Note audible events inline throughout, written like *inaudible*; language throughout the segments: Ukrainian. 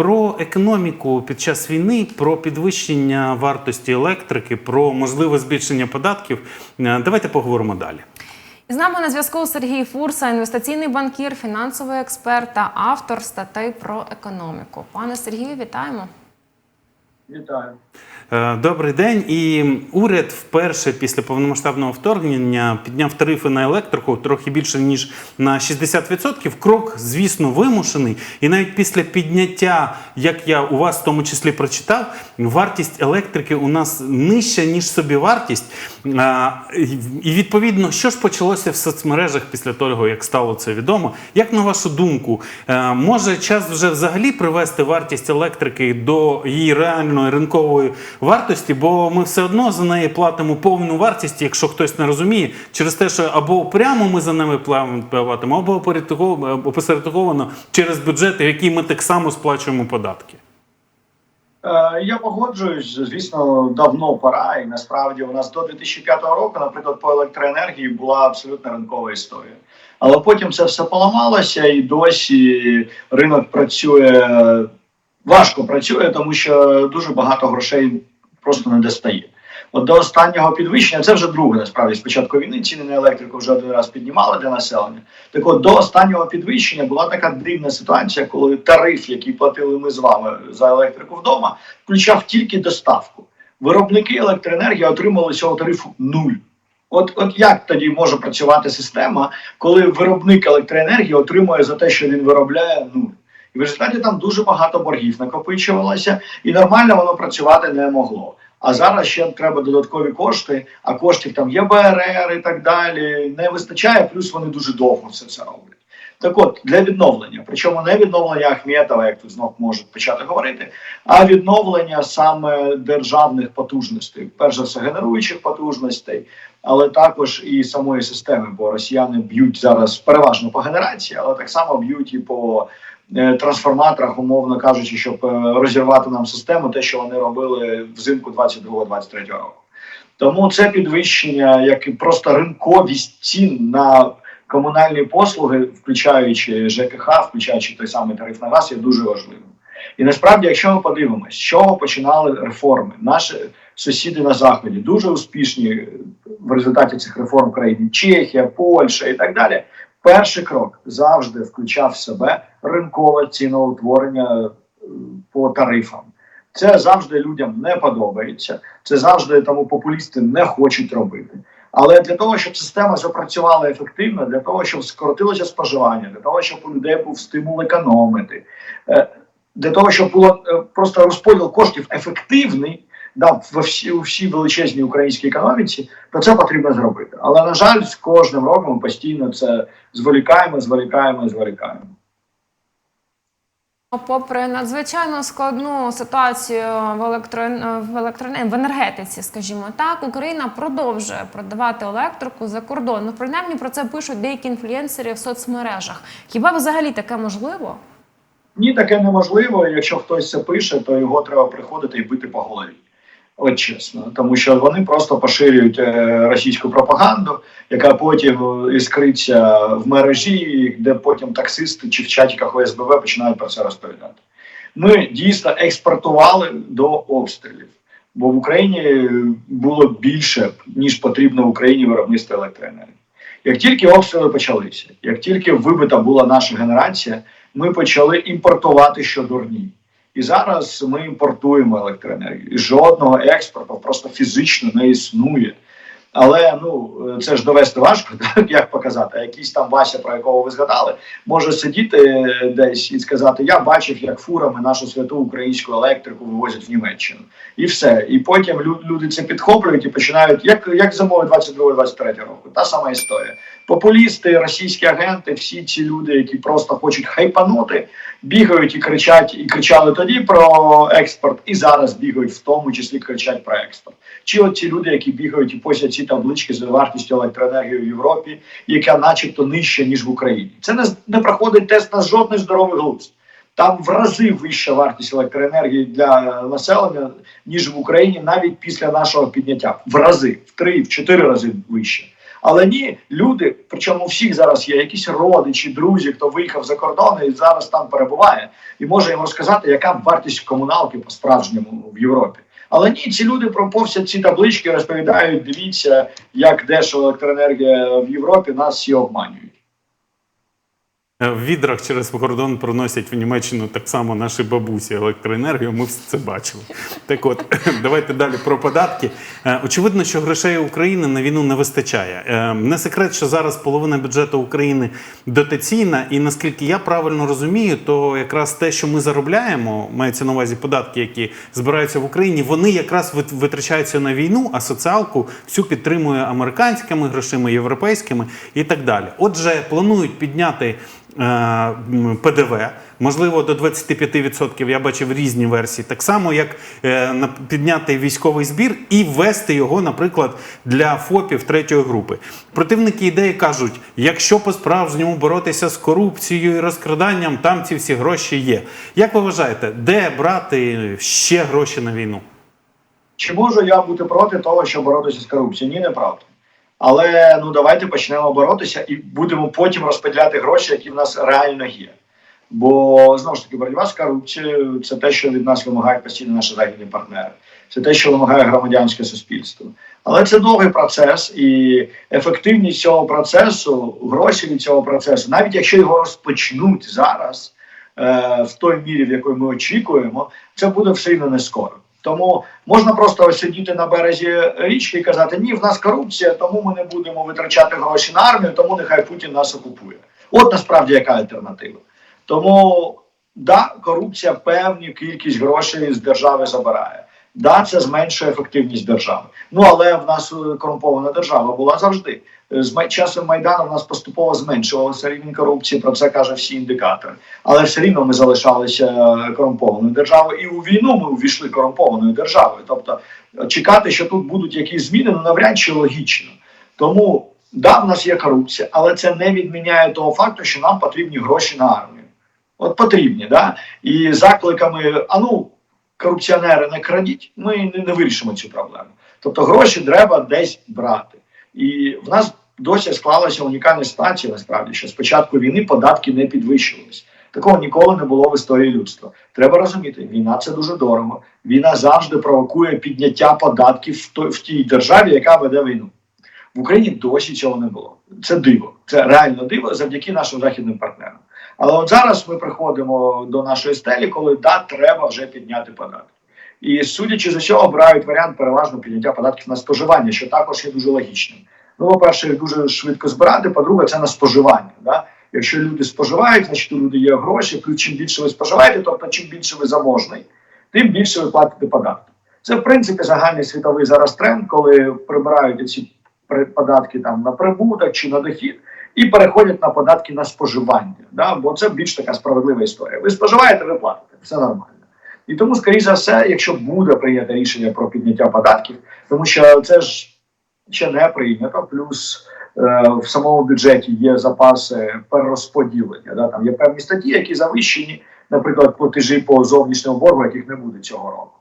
про економіку під час війни, про підвищення вартості електрики, про можливе збільшення податків. Е, Давайте поговоримо далі. З нами на зв'язку Сергій Фурса, інвестиційний банкір, фінансовий експерт та автор статей про економіку. Пане Сергію, вітаємо. Вітаю. Е, Добрий день. І уряд вперше після повномасштабного вторгнення підняв тарифи на електрику трохи більше ніж на 60%. Крок, звісно, вимушений. І навіть після підняття, як я у вас в тому числі прочитав, вартість електрики у нас нижча ніж собівартість. І відповідно, що ж почалося в соцмережах після того, як стало це відомо? Як на вашу думку, е, може час вже взагалі привести вартість електрики до її реальної ринкової вартості, бо ми все одно за неї платимо повну вартість, якщо хтось не розуміє, через те, що або прямо ми за ними платимо, або опосередковано через бюджет, в який ми так само сплачуємо податки. Е, Я погоджуюсь, звісно, давно пора, і насправді у нас до 2005 року, наприклад, по електроенергії була абсолютно ринкова історія. Але потім це все поламалося, і досі ринок працює важко працює, тому що дуже багато грошей просто не достає. От до останнього підвищення, це вже друге насправді з початку війни. Ціни на електрику вже один раз піднімали для населення. Так от до останнього підвищення була така дивна ситуація, коли тариф, який платили ми з вами за електрику вдома, включав тільки доставку. Виробники електроенергії отримали цього тарифу нуль. От, от як тоді може працювати система, коли виробник електроенергії отримує за те, що він виробляє нуль? І в результаті там дуже багато боргів накопичувалося, і нормально воно працювати не могло. А зараз ще треба додаткові кошти, а коштів там є БРР і так далі. Не вистачає, плюс вони дуже довго все це роблять. Так от, для відновлення, причому не відновлення Ахметова, як тут знов можуть почати говорити, а відновлення саме державних потужностей, перш за все генеруючих потужностей, але також і самої системи, бо росіяни б'ють зараз переважно по генерації, але так само б'ють і по трансформаторах, умовно кажучи, щоб е, розірвати нам систему, те, що вони робили взимку 22-23 року. Тому це підвищення, як і просто ринковість цін на комунальні послуги, включаючи ЖКХ, включаючи той самий тариф на газ, є дуже важливим. І насправді, якщо ми подивимося, з чого починали реформи, наші сусіди на заході дуже успішні в результаті цих реформ країн Чехія, Польща і так далі. Перший крок завжди включав в себе ринкове ціноутворення е, по тарифам. Це завжди людям не подобається. Це завжди тому популісти не хочуть робити. Але для того, щоб система запрацювала ефективно, для того, щоб скоротилося споживання, для того, щоб у людей був стимул економити, е, для того, щоб було е, просто розподіл коштів ефективний, да, во всі всій величезній українській економіці, то це потрібно зробити. Але на жаль, з кожним роком ми постійно це зволікаємо, зволікаємо, зволікаємо. Попри надзвичайно складну ситуацію в електро... в, електроне- в енергетиці, скажімо так, Україна продовжує продавати електрику за кордон. Ну, принаймні про це пишуть деякі інфлюенсери в соцмережах. Хіба взагалі таке можливо? Ні, таке неможливо. Якщо хтось це пише, то його треба приходити і бити по голові. От чесно, тому що вони просто поширюють е, російську пропаганду, яка потім іскриться в мережі, де потім таксисти чи в чатіках ОСБВ починають про це розповідати. Ми дійсно експортували до обстрілів, бо в Україні було більше ніж потрібно в Україні виробництва електроенергії. Як тільки обстріли почалися, як тільки вибита була наша генерація, ми почали імпортувати щодурні. І зараз ми імпортуємо електроенергію. І жодного експорту просто фізично не існує. Але ну це ж довести важко, *laughs* так як показати. А якийсь там Вася, про якого ви згадали, може сидіти десь і сказати: Я бачив, як фурами нашу святу українську електрику вивозять в Німеччину, і все. І потім люди це підхоплюють і починають, як, як зимою 22-23 року. Та сама історія. Популісти, російські агенти, всі ці люди, які просто хочуть хайпанути, бігають і кричать, і кричали тоді про експорт, і зараз бігають в тому числі кричать про експорт. Чи от ті люди, які бігають і посять ці таблички з вартістю електроенергії в Європі, яка начебто нижча ніж в Україні. Це не, не проходить тест на жодний здоровий глузд. Там в рази вища вартість електроенергії для населення, ніж в Україні, навіть після нашого підняття. В рази, в три, в чотири рази вище. Але ні, люди, причому у всіх зараз є якісь родичі, друзі, хто виїхав за кордон і зараз там перебуває, і може їм розказати, яка вартість комуналки по справжньому в Європі. Але ні, ці люди проповсять ці таблички, розповідають, дивіться, як дешево електроенергія в Європі, нас всі обманюють. Е, В відрах через кордон проносять в Німеччину так само наші бабусі електроенергію. Ми все це бачили. Так от, *laughs* давайте далі про податки. Е, Очевидно, що грошей України на війну не вистачає. Е, Не секрет, що зараз половина бюджету України дотаційна, і наскільки я правильно розумію, то якраз те, що ми заробляємо, мається на увазі податки, які збираються в Україні, вони якраз вит- витрачаються на війну, а соціалку всю підтримує американськими грошима, європейськими і так далі. Отже, планують підняти. Е, ПДВ, можливо, до 25%, я бачив різні версії, так само як е, підняти військовий збір і ввести його, наприклад, для ФОПів третьої групи. Противники ідеї кажуть, якщо по-справжньому боротися з корупцією і розкраданням, там ці всі гроші є. Як ви вважаєте, де брати ще гроші на війну? Чи можу я бути проти того, щоб боротися з корупцією? Ні, неправда. Але ну давайте почнемо боротися і будемо потім розподіляти гроші, які в нас реально є. Бо знову ж таки, боротьба з корупцією це те, що від нас вимагають постійно наші західні партнери, це те, що вимагає громадянське суспільство. Але це довгий процес, і ефективність цього процесу, гроші від цього процесу, навіть якщо його розпочнуть зараз, е, в той мірі, в якій ми очікуємо, це буде все одно не скоро. Тому можна просто сидіти на березі річки і казати, ні, в нас корупція, тому ми не будемо витрачати гроші на армію, тому нехай Путін нас окупує. От насправді яка альтернатива. Тому да, корупція певну кількість грошей з держави забирає. Да, це зменшує ефективність держави. Ну але в нас е, корумпована держава була завжди. Е, З часом майдану в нас поступово зменшувався рівень корупції. Про це каже всі індикатори. Але все рівно ми залишалися е, корумпованою державою, і у війну ми увійшли корумпованою державою. Тобто чекати, що тут будуть якісь зміни, ну навряд чи логічно. Тому да, в нас є корупція, але це не відміняє того факту, що нам потрібні гроші на армію. От потрібні, да? І закликами, а ну, корупціонери не крадіть, ми не, вирішимо цю проблему. Тобто гроші треба десь брати. І в нас досі склалася унікальна ситуація, насправді, що з початку війни податки не підвищувалися. Такого ніколи не було в історії людства. Треба розуміти, війна це дуже дорого. Війна завжди провокує підняття податків в, той, в тій державі, яка веде війну. В Україні досі цього не було. Це диво. Це реально диво завдяки нашим західним партнерам. Але от зараз ми приходимо до нашої стелі, коли да, треба вже підняти податки. І судячи з усього, обирають варіант переважно підняття податків на споживання, що також є дуже логічним. Ну, по-перше, їх дуже швидко збирати. По-друге, це на споживання. Да? Якщо люди споживають, значить у людей є гроші. Плюс чим більше ви споживаєте, тобто чим більше ви заможний, тим більше ви платите податки. Це в принципі загальний світовий зараз тренд, коли прибирають ці податки там на прибуток чи на дохід, і переходять на податки на споживання. Да? Бо це більш така справедлива історія. Ви споживаєте, ви платите, все нормально. І тому, скоріше за все, якщо буде прийнято рішення про підняття податків, тому що це ж ще не прийнято, плюс е, в самому бюджеті є запаси перерозподілення. Да? Там є певні статті, які завищені, наприклад, платежі по зовнішньому боргу, яких не буде цього року.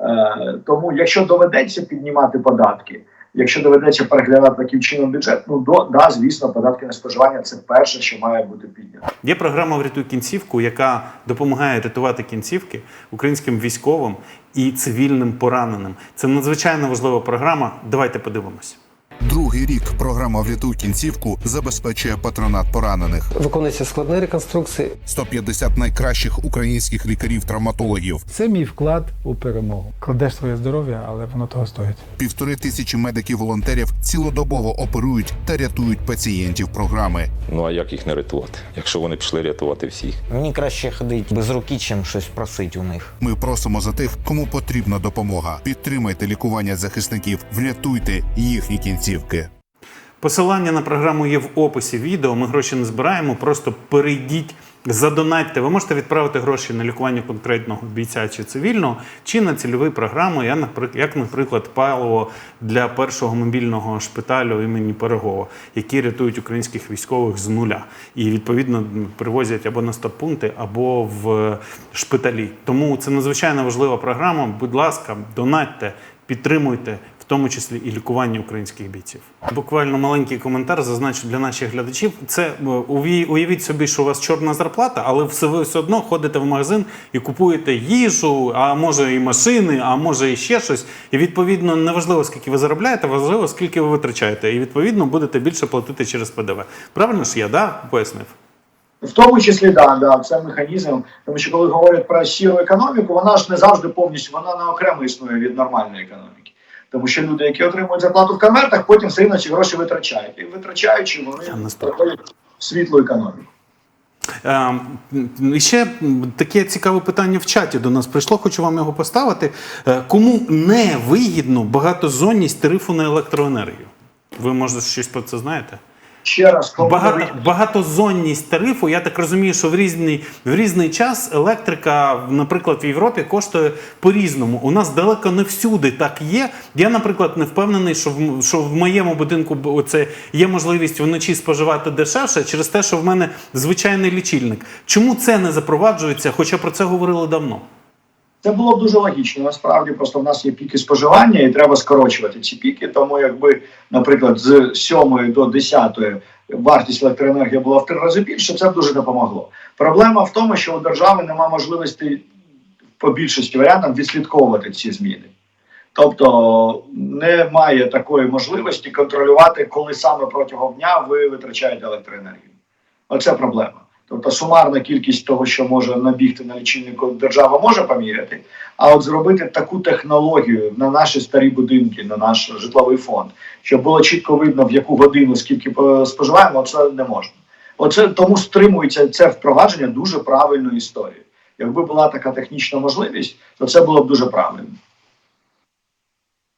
Е, тому, якщо доведеться піднімати податки, якщо доведеться переглядати таким чином бюджет, ну до да, звісно, податки на споживання це перше, що має бути піднято. Є програма Врятуй кінцівку, яка допомагає рятувати кінцівки українським військовим і цивільним пораненим. Це надзвичайно важлива програма. Давайте подивимось. Другий рік програма «Врятуй кінцівку забезпечує патронат поранених. Виконуються складні реконструкції. 150 найкращих українських лікарів-травматологів, Це мій вклад у перемогу. Кладеш своє здоров'я, але воно того стоїть. півтори тисячі медиків-волонтерів цілодобово оперують та рятують пацієнтів програми. Ну а як їх не рятувати, якщо вони пішли рятувати всіх? Мені краще ходити без руки, чим щось просити у них. Ми просимо за тих, кому потрібна допомога. Підтримайте лікування захисників, врятуйте їхні кінцівки. Посилання на програму є в описі відео. Ми гроші не збираємо. Просто перейдіть, задонатьте. Ви можете відправити гроші на лікування конкретного бійця чи цивільного, чи на цільові програми, як, наприклад, паливо для першого мобільного шпиталю імені Перегова, які рятують українських військових з нуля. І відповідно привозять або на стоп-пункти, або в шпиталі. Тому це надзвичайно важлива програма. Будь ласка, донатьте, підтримуйте. В тому числі і лікування українських бійців. Буквально маленький коментар зазначу для наших глядачів. Це е, уявіть собі, що у вас чорна зарплата, але ви все одно ходите в магазин і купуєте їжу, а може і машини, а може і ще щось. І відповідно неважливо, скільки ви заробляєте, важливо, скільки ви витрачаєте. І відповідно будете більше платити через ПДВ. Правильно ж я да пояснив? В тому числі, да, да, це механізм. Тому що коли говорять про сіру економіку, вона ж не завжди повністю вона не окремо існує від нормальної економіки. Тому що люди, які отримують зарплату в конвертах, потім все ці гроші витрачають. І витрачаючи, вони в світлу економіку. Е, І ще таке цікаве питання в чаті до нас прийшло, хочу вам його поставити. Е, Кому не вигідно багатозонність тарифу на електроенергію? Ви може щось про це знаєте? Ще раз, Багато, багатозонність тарифу, я так розумію, що в різний, в різний час електрика, наприклад, в Європі коштує по-різному. У нас далеко не всюди так є. Я, наприклад, не впевнений, що в, що в моєму будинку оце є можливість вночі споживати дешевше через те, що в мене звичайний лічильник. Чому це не запроваджується? Хоча про це говорили давно. Це було б дуже логічно. Насправді просто в нас є піки споживання, і треба скорочувати ці піки. Тому, якби, наприклад, з 7 до 10 вартість електроенергії була в три рази більше, це б дуже допомогло. Проблема в тому, що у держави немає можливості по більшості варіантам відслідковувати ці зміни. Тобто немає такої можливості контролювати, коли саме протягом дня ви витрачаєте електроенергію. Оце проблема. Тобто сумарна кількість того, що може набігти на лічильнику, держава може поміряти. А от зробити таку технологію на наші старі будинки, на наш житловий фонд, щоб було чітко видно, в яку годину скільки е, споживаємо, це не можна. Оце тому стримується це впровадження дуже правильної історії. Якби була така технічна можливість, то це було б дуже правильно.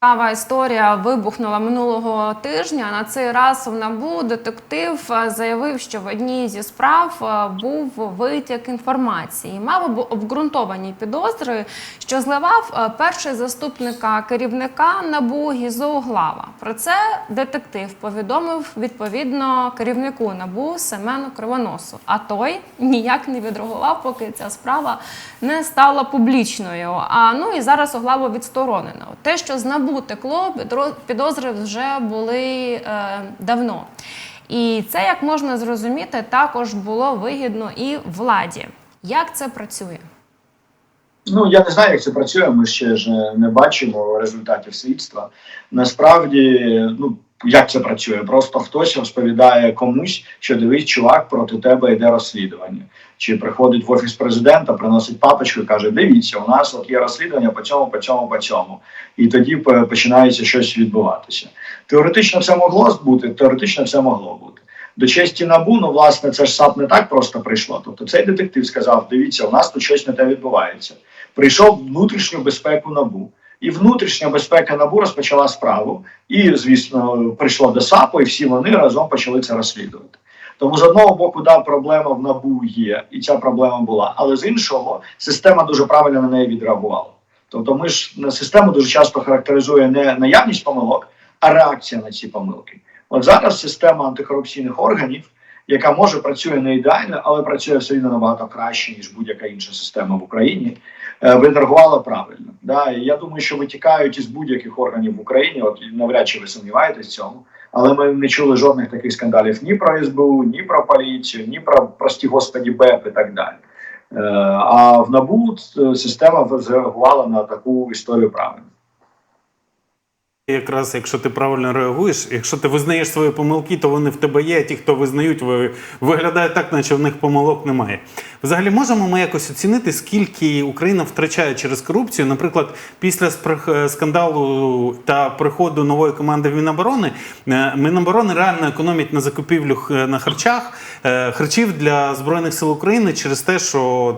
Цікава історія вибухнула минулого тижня. На цей раз в НАБУ детектив е, заявив, що в одній зі справ е, був витік інформації. Мав обґрунтовані підозри, що зливав е, перший заступника керівника НАБУ Гізо Углава. Про це детектив повідомив відповідно керівнику НАБУ Семену Кривоносу. А той ніяк не відреагував, поки ця справа не стала публічною. А ну і зараз Углаву відсторонено. Те, що з НАБУ текло, підозри вже були е, давно. І це, як можна зрозуміти, також було вигідно і владі. Як це працює? Ну я не знаю, як це працює. Ми ще ж не бачимо результатів слідства. Насправді, ну як це працює? Просто хтось розповідає комусь, що дивись, чувак, проти тебе йде розслідування. Чи приходить в офіс президента, приносить папочку і каже: Дивіться, у нас от є розслідування по цьому, по цьому, по цьому. І тоді починається щось відбуватися. Теоретично це могло бути, теоретично це могло бути. До честі набу, ну власне, це ж САП не так просто прийшло. Тобто цей детектив сказав: дивіться, у нас тут щось не те відбувається. Прийшов внутрішню безпеку набу. І внутрішня безпека набу розпочала справу, і, звісно, прийшло до САПу, і всі вони разом почали це розслідувати. Тому з одного боку, да, проблема в набу є, і ця проблема була. Але з іншого, система дуже правильно на неї відреагувала. Тобто, ми ж на систему дуже часто характеризує не наявність помилок, а реакція на ці помилки. От зараз система антикорупційних органів, яка може працює не ідеально, але працює все рівно набагато краще ніж будь-яка інша система в Україні. е, правильно. Да? І я думаю, що витікають із будь-яких органів в Україні. От навряд чи ви сумніваєтесь в цьому. Але ми не чули жодних таких скандалів ні про СБУ, ні про поліцію, ні про прості господі БЕП і так далі. Е, А в НАБУ е, система зреагувала на таку історію правильно. Якраз якщо ти правильно реагуєш, якщо ти визнаєш свої помилки, то вони в тебе є. А ті, хто визнають, ви виглядає так, наче в них помилок немає. Взагалі, можемо ми якось оцінити, скільки Україна втрачає через корупцію. Наприклад, після сприх- скандалу та приходу нової команди Міноборони, е, Міноборони реально економить на закупівлю на харчах е, харчів для збройних сил України через те, що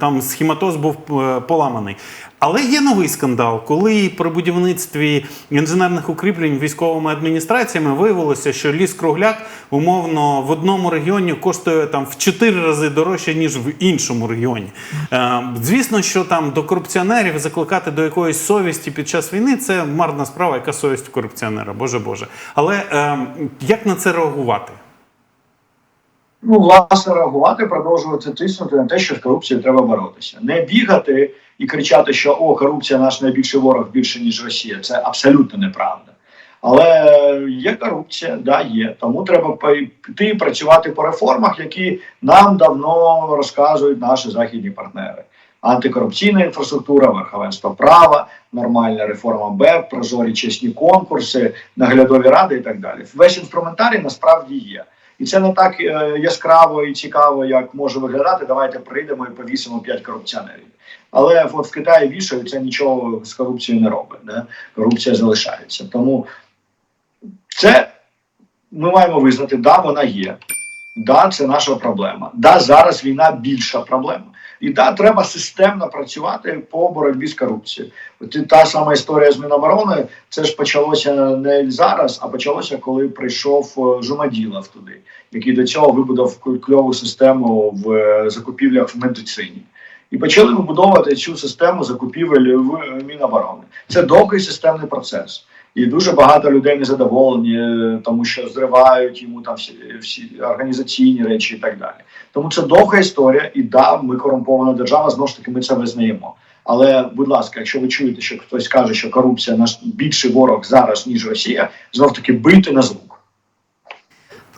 там схематоз був е, поламаний. Але є новий скандал, коли при будівництві інженерних укріплень військовими адміністраціями виявилося, що ліс кругляк умовно в одному регіоні коштує там в 4 рази дорожче ніж в іншому регіоні. Е, звісно, що там до корупціонерів закликати до якоїсь совісті під час війни це марна справа, яка совість корупціонера, боже Боже. Але е, як на це реагувати? Ну, власне, реагувати, продовжувати тиснути на те, що з корупцією треба боротися. Не бігати і кричати, що о, корупція наш найбільший ворог більше ніж Росія. Це абсолютно неправда. Але є корупція, да, є. Тому треба піти працювати по реформах, які нам давно розказують наші західні партнери. Антикорупційна інфраструктура, верховенство права, нормальна реформа БЕП, прозорі чесні конкурси, наглядові ради і так далі. Весь інструментарій насправді є. І це не так е, яскраво і цікаво, як може виглядати. Давайте прийдемо і повісимо п'ять корупціонерів. Але от в Китаї вішають це нічого з корупцією не робить. Да? Корупція залишається. Тому це ми маємо визнати, да, вона є. Да, це наша проблема. Да, зараз війна більша проблема. І да, треба системно працювати по боротьбі з корупцією. От та сама історія з Міноборони, це ж почалося не зараз, а почалося, коли прийшов е, Жумаділов туди, який до цього вибудував кльову систему в е, закупівлях в медицині. І почали вибудовувати цю систему закупівель в Міноборони. Це довгий системний процес. І дуже багато людей незадоволені, е, тому що зривають йому там всі, всі організаційні речі і так далі. Тому це довга історія, і да, ми корумпована держава, знову ж таки, ми це визнаємо. Але, будь ласка, якщо ви чуєте, що хтось каже, що корупція наш більший ворог зараз ніж Росія, знов таки бийте на звук.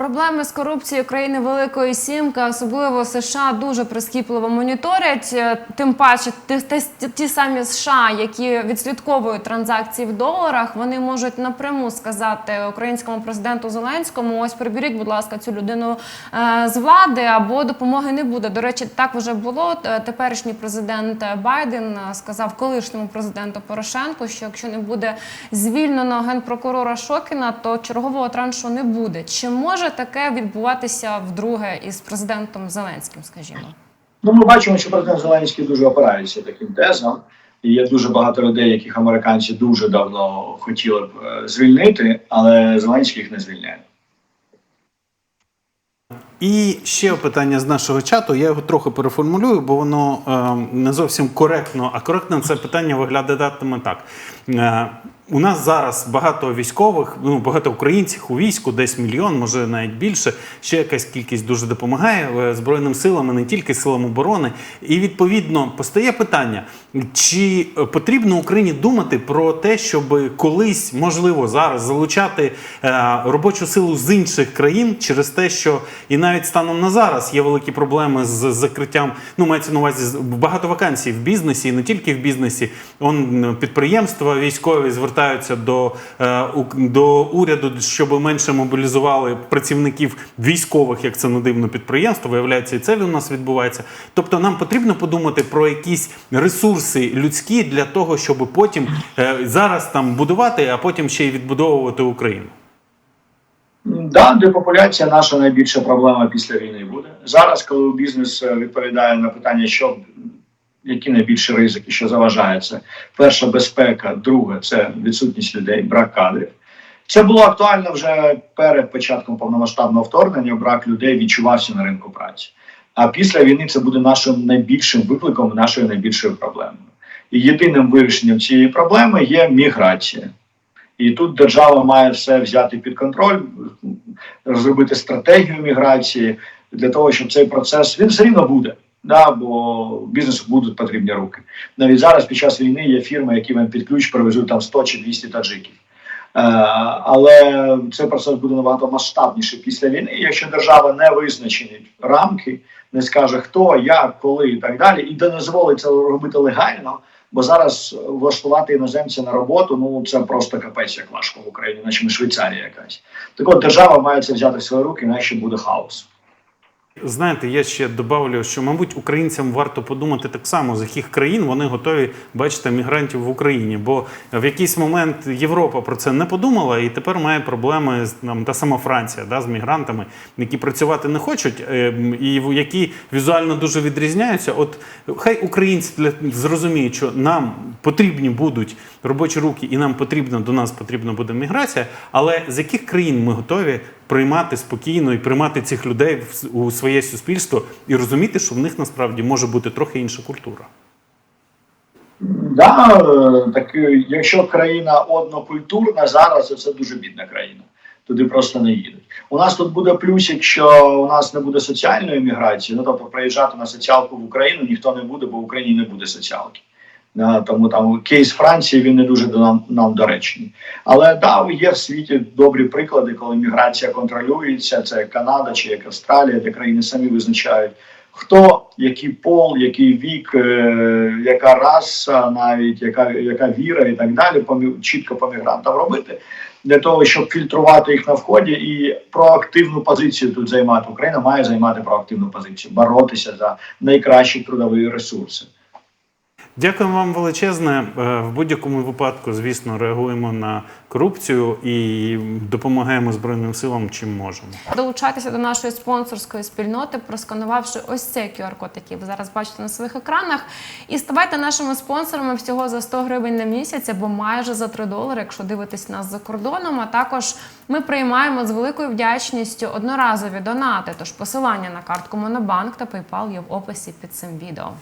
Проблеми з корупцією країни Великої Сімки, особливо США, дуже прискіпливо моніторять. Е, Тим паче, ті, ті, ті самі США, які відслідковують транзакції в доларах, вони можуть напряму сказати українському президенту Зеленському: ось приберіть, будь ласка, цю людину е, з влади або допомоги не буде. До речі, так вже було. Теперішній президент Байден е, сказав колишньому президенту Порошенку, що якщо не буде звільнено генпрокурора Шокіна, то чергового траншу не буде. Чи може таке відбуватися вдруге із президентом Зеленським, скажімо? Ну, ми бачимо, що президент Зеленський дуже опирається таким тезам. І є дуже багато людей, яких американці дуже давно хотіли б е, звільнити, але Зеленський їх не звільняє. І ще питання з нашого чату. Я його трохи переформулюю, бо воно е, не зовсім коректно. А коректно це питання виглядатиме так. Е, у нас зараз багато військових, ну багато українців у війську, десь мільйон, може навіть більше. Ще якась кількість дуже допомагає е, збройним силам, і не тільки силам оборони. І відповідно постає питання: чи потрібно Україні думати про те, щоб колись можливо зараз залучати е, робочу силу з інших країн через те, що і навіть станом на зараз є великі проблеми з закриттям. Ну мається на увазі багато вакансій в бізнесі, і не тільки в бізнесі. Он е, підприємства військові звертаються до, е, до уряду, щоб менше мобілізували працівників військових, як це не дивно підприємство. Виявляється, і це у нас відбувається. Тобто, нам потрібно подумати про якісь ресурси людські для того, щоб потім е, зараз там будувати, а потім ще й відбудовувати Україну. Да, депопуляція наша найбільша проблема після війни буде. Зараз, коли бізнес е, відповідає на питання, що які найбільші ризики, що заважає це. Перша безпека, друге це відсутність людей, брак кадрів. Це було актуально вже перед початком повномасштабного вторгнення. Брак людей відчувався на ринку праці. А після війни це буде нашим найбільшим викликом, нашою найбільшою проблемою. І єдиним вирішенням цієї проблеми є міграція. І тут держава має все взяти під контроль, розробити стратегію міграції для того, щоб цей процес він все рівно буде. Да, бо бізнесу будуть потрібні руки. Навіть зараз під час війни є фірми, які вам під ключ привезуть там 100 чи 200 таджиків. Е, але цей процес буде набагато масштабніший після війни. Якщо держава не визначить рамки, не скаже хто, як, коли і так далі, і не дозволить це робити легально. Бо зараз влаштувати іноземця на роботу ну це просто капець як важко в Україні, наче Швейцарія якась. Так от держава має це взяти в свої руки, інакше буде хаос. Знаєте, я ще добавлю, що мабуть українцям варто подумати так само, з яких країн вони готові бачити мігрантів в Україні. Бо в якийсь момент Європа про це не подумала, і тепер має проблеми з там та сама Франція да, з мігрантами, які працювати не хочуть, е, і які візуально дуже відрізняються. От хай українці для зрозуміють, що нам потрібні будуть робочі руки, і нам потрібно до нас потрібна буде міграція. Але з яких країн ми готові приймати спокійно і приймати цих людей у своє суспільство і розуміти, що в них насправді може бути трохи інша культура. Да, так е, якщо країна однокультурна зараз, це дуже бідна країна. Туди просто не їдуть. У нас тут буде плюсик, що у нас не буде соціальної міграції. Ну тобто приїжджати на соціалку в Україну ніхто не буде, бо в Україні не буде соціалки. Е, Тому там кейс Франції він не дуже до нам, нам доречний. Але да, є в світі добрі приклади, коли міграція контролюється. Це Канада чи як Австралія, де країни самі визначають, хто, який пол, який вік, е, яка раса, навіть яка, яка віра і так далі, чітко по мігрантам робити. Для того щоб фільтрувати їх на вході і проактивну позицію тут займати. Україна має займати проактивну позицію, боротися за найкращі трудові ресурси. Дякую вам величезне. Е, В будь-якому випадку, звісно, реагуємо на корупцію і допомагаємо Збройним силам чим можемо. Долучайтеся до нашої спонсорської спільноти, просканувавши ось цей QR-код, який ви зараз бачите на своїх екранах. І ставайте нашими спонсорами всього за 100 гривень на місяць або майже за 3 долари, якщо дивитесь нас за кордоном. А також ми приймаємо з великою вдячністю одноразові донати. Тож посилання на картку Монобанк та PayPal є в описі під цим відео.